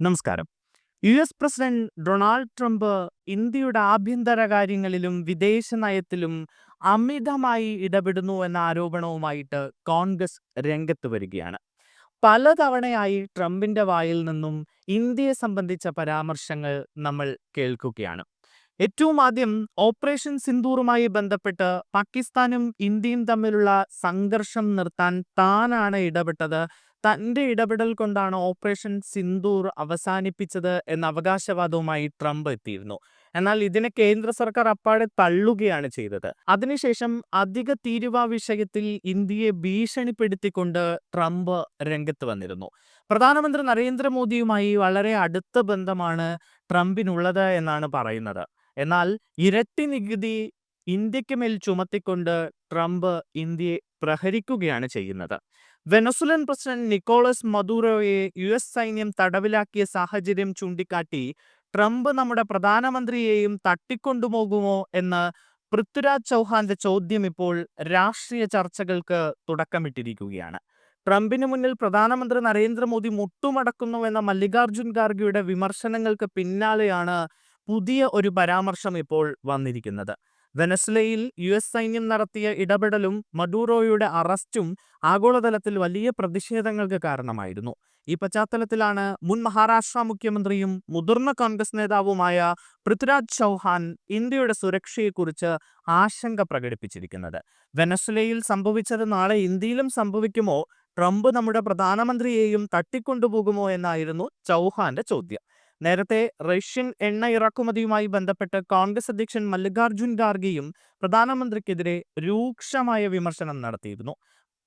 നമസ്കാരം. U S president Donald Trump ഇന്ത്യയുടെ ആഭ്യന്തര കാര്യങ്ങളിലും വിദേശ നയത്തിലും അമിതമായി ഇടപെടുന്നു എന്ന ആരോപണവുമായിട്ട് കോൺഗ്രസ് രംഗത്ത് വരികയാണ്. പലതവണയായി ട്രംപിന്റെ വായിൽ നിന്നും ഇന്ത്യയെ സംബന്ധിച്ച പരാമർശങ്ങൾ നമ്മൾ കേൾക്കുകയാണ്. ഏറ്റവും ആദ്യം ഓപ്പറേഷൻ സിന്ദൂറുമായി ബന്ധപ്പെട്ട് പാകിസ്ഥാനും ഇന്ത്യയും തമ്മിലുള്ള സംഘർഷം നിർത്താൻ താനാണ് ഇടപെട്ടത് തന്റെ ഇടപെടൽ കൊണ്ടാണ് ഓപ്പറേഷൻ സിന്ദൂർ അവസാനിപ്പിച്ചത് എന്ന അവകാശവാദവുമായി ട്രംപ് എത്തിയിരുന്നു. എന്നാൽ ഇതിനെ കേന്ദ്ര സർക്കാർ അപ്പാടെ തള്ളുകയാണ് ചെയ്തത്. അതിനുശേഷം അധിക തീരുവ വിഷയത്തിൽ ഇന്ത്യയെ ഭീഷണിപ്പെടുത്തിക്കൊണ്ട് ട്രംപ് രംഗത്ത് വന്നിരുന്നു. പ്രധാനമന്ത്രി നരേന്ദ്രമോദിയുമായി വളരെ അടുത്ത ബന്ധമാണ് ട്രംപിനുള്ളത് എന്നാണ് പറയുന്നത്. എന്നാൽ ഇരട്ടി നികുതി ഇന്ത്യയ്ക്ക് മേൽ ചുമത്തിക്കൊണ്ട് ട്രംപ് ഇന്ത്യയെ പ്രഹരിക്കുകയാണ് ചെയ്യുന്നത്. വെനസുലൻ പ്രസിഡന്റ് നിക്കോളസ് മദൂറോയെ യു എസ് സൈന്യം തടവിലാക്കിയ സാഹചര്യം ചൂണ്ടിക്കാട്ടി ട്രംപ് നമ്മുടെ പ്രധാനമന്ത്രിയെയും തട്ടിക്കൊണ്ടുപോകുമോ എന്ന് പൃഥ്വിരാജ് ചൗഹാന്റെ ചോദ്യം ഇപ്പോൾ രാഷ്ട്രീയ ചർച്ചകൾക്ക് തുടക്കമിട്ടിരിക്കുകയാണ്. ട്രംപിന് മുന്നിൽ പ്രധാനമന്ത്രി നരേന്ദ്രമോദി മുട്ടുമടക്കുന്നുവെന്ന മല്ലികാർജുൻ ഖാർഗെയുടെ വിമർശനങ്ങൾക്ക് പിന്നാലെയാണ് പുതിയ ഒരു പരാമർശം ഇപ്പോൾ വന്നിരിക്കുന്നത്. വെനസ്ലയിൽ യു എസ് സൈന്യം നടത്തിയ ഇടപെടലും മഡൂറോയുടെ അറസ്റ്റും ആഗോളതലത്തിൽ വലിയ പ്രതിഷേധങ്ങൾക്ക് കാരണമായിരുന്നു. ഈ പശ്ചാത്തലത്തിലാണ് മുൻ മഹാരാഷ്ട്ര മുഖ്യമന്ത്രിയും മുതിർന്ന കോൺഗ്രസ് നേതാവുമായ പൃഥ്വിരാജ് ചൗഹാൻ ഇന്ത്യയുടെ സുരക്ഷയെക്കുറിച്ച് ആശങ്ക പ്രകടിപ്പിച്ചിരിക്കുന്നത്. വെനസ്വലയിൽ സംഭവിച്ചത് നാളെ ഇന്ത്യയിലും സംഭവിക്കുമോ? ട്രംപ് നമ്മുടെ പ്രധാനമന്ത്രിയെയും തട്ടിക്കൊണ്ടുപോകുമോ എന്നായിരുന്നു ചൗഹാന്റെ ചോദ്യം. നേരത്തെ റഷ്യൻ എണ്ണ ഇറക്കുമതിയുമായി ബന്ധപ്പെട്ട് കോൺഗ്രസ് അധ്യക്ഷൻ മല്ലികാർജുൻ ഖാർഗെയും പ്രധാനമന്ത്രിക്കെതിരെ രൂക്ഷമായ വിമർശനം നടത്തിയിരുന്നു.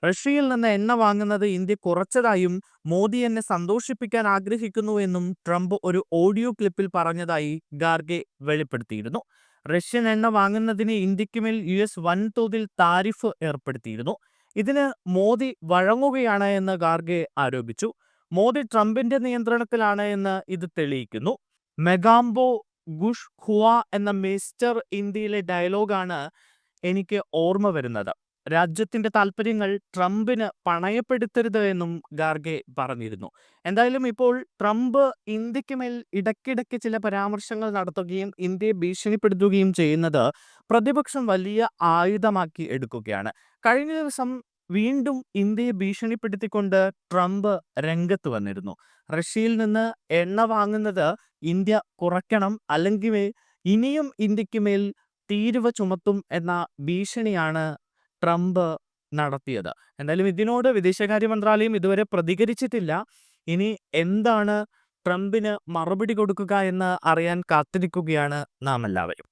റഷ്യയിൽ നിന്ന് എണ്ണ വാങ്ങുന്നത് ഇന്ത്യ കുറച്ചതായും മോദി എന്നെ സന്തോഷിപ്പിക്കാൻ ആഗ്രഹിക്കുന്നു എന്നും ട്രംപ് ഒരു ഓഡിയോ ക്ലിപ്പിൽ പറഞ്ഞതായി ഖാർഗെ വെളിപ്പെടുത്തിയിരുന്നു. റഷ്യൻ എണ്ണ വാങ്ങുന്നതിന് ഇന്ത്യയ്ക്ക് മേൽ യു എസ് വൻതോതിൽ താരിഫ് ഏർപ്പെടുത്തിയിരുന്നു. ഇതിന് മോദി വഴങ്ങുകയാണ് എന്ന് ഖാർഗെ ആരോപിച്ചു. മോദി ട്രംപിന്റെ നിയന്ത്രണത്തിലാണ് എന്ന് ഇത് തെളിയിക്കുന്നു. മെഗാംബോ ഗുഷ് ഖുവ എന്ന മിസ്റ്റർ ഇന്ത്യയിലെ ഡയലോഗാണ് എനിക്ക് ഓർമ്മ വരുന്നത്. രാജ്യത്തിന്റെ താല്പര്യങ്ങൾ ട്രംപിന് പണയപ്പെടുത്തരുത് എന്നും ഗാർഗെ പറഞ്ഞിരുന്നു. എന്തായാലും ഇപ്പോൾ ട്രംപ് ഇന്ത്യയ്ക്ക് മേൽ ഇടയ്ക്കിടയ്ക്ക് ചില പരാമർശങ്ങൾ നടത്തുകയും ഇന്ത്യയെ ഭീഷണിപ്പെടുത്തുകയും ചെയ്യുന്നത് പ്രതിപക്ഷം വലിയ ആയുധമാക്കി എടുക്കുകയാണ്. കഴിഞ്ഞ ദിവസം വീണ്ടും ഇന്ത്യയെ ഭീഷണിപ്പെടുത്തിക്കൊണ്ട് ട്രംപ് രംഗത്ത് വന്നിരുന്നു. റഷ്യയിൽ നിന്ന് എണ്ണ വാങ്ങുന്നത് ഇന്ത്യ കുറയ്ക്കണം അല്ലെങ്കിൽ ഇനിയും ഇന്ത്യയ്ക്ക് മേൽ തീരുവ ചുമത്തും എന്ന ഭീഷണിയാണ് ട്രംപ് നടത്തിയത്. എന്തായാലും ഇതിനോട് വിദേശകാര്യ മന്ത്രാലയം ഇതുവരെ പ്രതികരിച്ചിട്ടില്ല. ഇനി എന്താണ് ട്രംപിന് മറുപടി കൊടുക്കുക എന്ന് അറിയാൻ കാത്തിരിക്കുകയാണ് നാം എല്ലാവരും